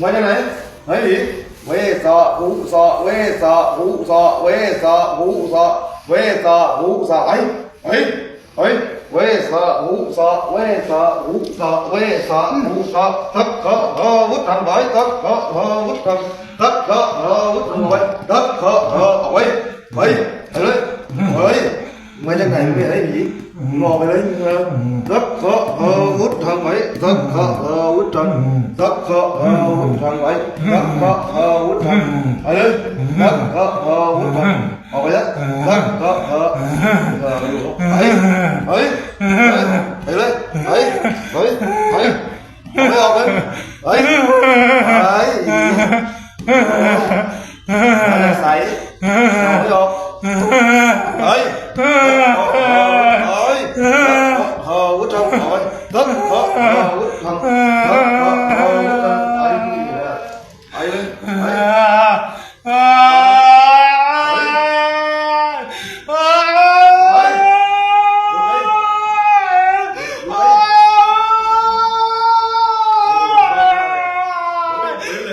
มาจากไหนเฮ้ยเวสะหูสะเวสะหูสะเวสะหูสะเวสะหูสะไอ้เฮ้ยเฮ้ยเวสะหูสะเวสะหูสะเวสะหูสะทักขะหาวุฒังไว้ทักขะหาวุฒังทักขะหาวุฒัง tất cả hút thằng ấy tất cả hút thằng tất cả hút thằng ấy tất cả hút thằng ấy đấy tất cả hút thằng ok đấy tất cả ấy ấy ấy đấy ấy ấy ấy ấy không ấy ấy ấy ấy ấy ấy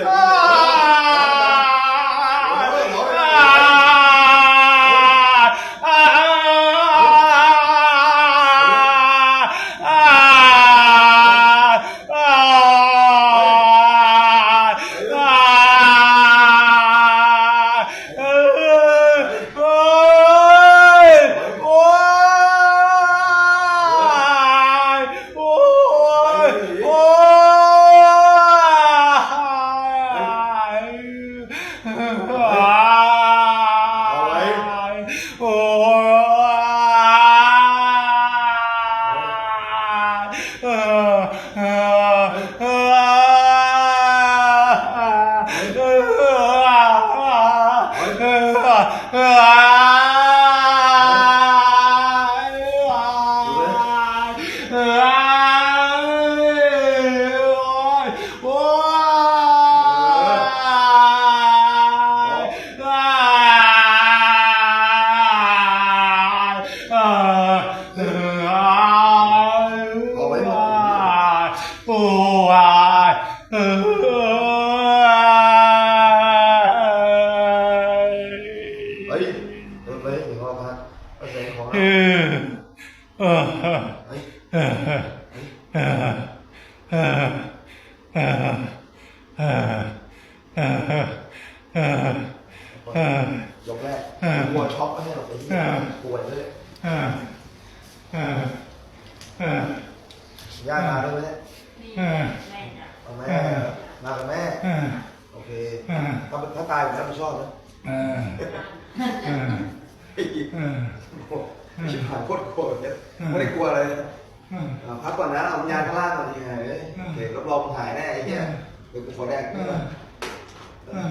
Oh! Oh. เฮ้ยเฮ้ยเฮ้ยหัวพักเอาใส่หัวเฮ้ยยกแรกหัวช็อกไม่ให้หรอกไอ้เหี้ยป่วยเลยย่ามาด้วยไหม ตายผมรับผิดชอบนะเออเออเออ ชิบหายโคตรกลัวเลยไม่ได้กลัวอะไรนะพักก่อนนะเอาวิญญาณข้างล่างก่อนดีไงโอเครับรองหายแน่ไอ้เนี่ยเดี๋ยวกูขอแรกเออเออ